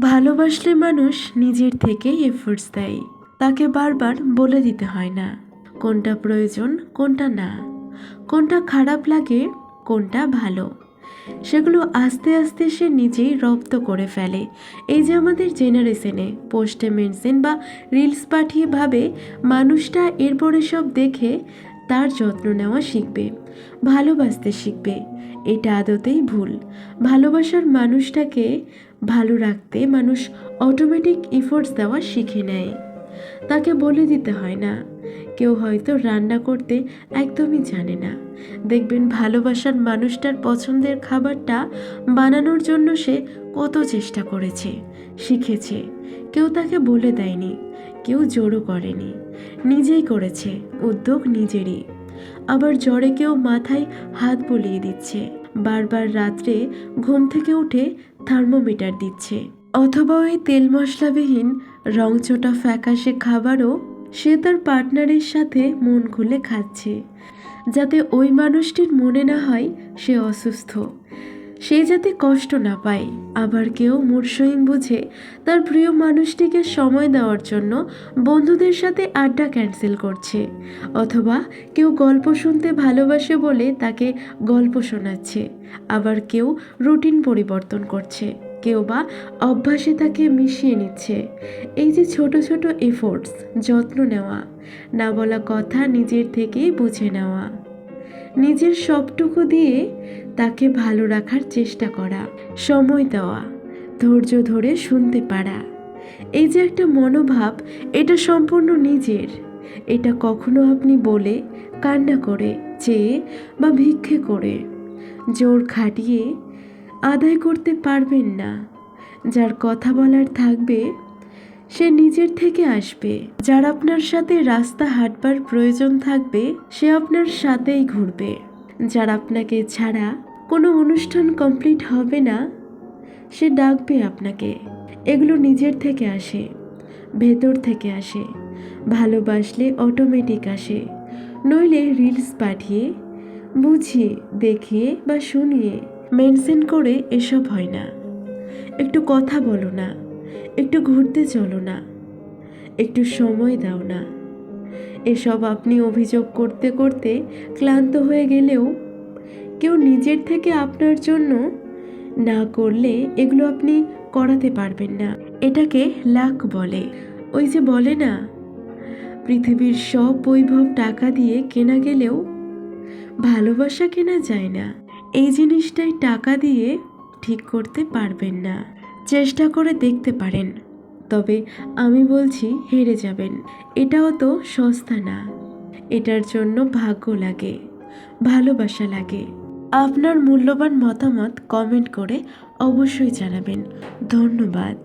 ভালোবাসলে মানুষ নিজের থেকেই এফোর্টস দেয়। তাকে বারবার বলে দিতে হয় না, কোনটা প্রয়োজন, কোনটা না। কোনটা খারাপ লাগে, কোনটা ভালো। সেগুলো আস্তে আস্তে সে নিজেই রপ্ত করে ফেলে। এই যে আমাদের জেনারেশনে পোস্টে মেনশন বা রিলস পাঠিয়ে ভাবে, মানুষটা এরপরে সব দেখে তার যত্ন নেওয়া শিখবে, ভালোবাসতে শিখবে। এটা আদতেই ভুল। ভালোবাসার মানুষটাকে ভালো রাখতে মানুষ অটোমেটিক ইফোর্টস দেওয়া শিখে নেয়। তাকে বলে দিতে হয় না। কেউ হয়তো রান্না করতে একদমই জানে না। দেখবেন ভালোবাসার মানুষটার পছন্দের খাবারটা বানানোর জন্য সে কত চেষ্টা করেছে, শিখেছে। কেউ তাকে বলে দেয়নি, কেউ জোরও করেনি। নিজেই করেছে, উদ্যোগ নিজেরই। আবার জ্বরে কেউ মাথায় হাত বুলিয়ে দিচ্ছে। বারবার রাত্রে ঘুম থেকে উঠে থার্মোমিটার দিচ্ছে। অথবা ওই তেল মশলাবিহীন রংচোটা ফ্যাকাশে খাবারও সে তার পার্টনারের সাথে মন খুলে খাচ্ছে, যাতে ওই মানুষটির মনে না হয় সে অসুস্থ। সে যাতে কষ্ট না পায়। আবার কেউ মুরসইন বুঝে তার প্রিয় মানুষটিকে সময় দেওয়ার জন্য বন্ধুদের সাথে আড্ডা ক্যান্সেল করছে। অথবা কেউ গল্প শুনতে ভালোবাসে বলে তাকে গল্প শোনাচ্ছে। আবার কেউ রুটিন পরিবর্তন করছে। কেউ বা অভ্যাসে তাকে মিশিয়ে নিচ্ছে। এই যে ছোট ছোট এফোর্টস যত্ন নেওয়া, না বলা কথা নিজের থেকেই বুঝে নেওয়া। নিজের সবটুকু দিয়ে তাকে ভালো রাখার চেষ্টা করা, সময় দেওয়া, ধৈর্য ধরে শুনতে পারা। এই যে একটা মনোভাব, এটা সম্পূর্ণ নিজের। এটা কখনো আপনি বলে, কান্না করে, চেয়ে বা ভিক্ষে করে। জোর খাটিয়ে আদায় করতে পারবেন না। যার কথা বলার থাকবে সে নিজের থেকে আসবে। যার আপনার সাথে রাস্তা হাঁটবার প্রয়োজন থাকবে, সে আপনার সাথেই ঘুরবে। যার আপনাকে ছাড়া কোনো অনুষ্ঠান কমপ্লিট হবে না, সে ডাকবে আপনাকে। এগুলো নিজের থেকে আসে, ভেতর থেকে আসে। ভালোবাসলে অটোমেটিক আসে। নইলে রিলস পাঠিয়ে, বুঝিয়ে, দেখিয়ে বা শুনিয়ে মেনশন করে এসব হয় না। একটু কথা বলো না। একটু ঘুরতে চলো না। একটু সময় দাও না। এসব আপনি অভিযোগ করতে করতে ক্লান্ত হয়ে গেলেও কেউ নিজের থেকে আপনার জন্য না করলে এগুলো আপনি করাতে পারবেন না। এটাকে লাক বলে। ওই যে বলে না, পৃথিবীর সব বৈভব টাকা দিয়ে কেনা গেলেও ভালোবাসা কেনা যায় না। এই জিনিসটাই টাকা দিয়ে ঠিক করতে পারবেন না। চেষ্টা করে দেখতে পারেন। তবে আমি বলছি হেরে যাবেন। এটাও তো সস্তা না। এটার জন্য ভাগ্য লাগে, ভালোবাসা লাগে। আপনার মূল্যবান মতামত কমেন্ট করে অবশ্যই জানাবেন। ধন্যবাদ।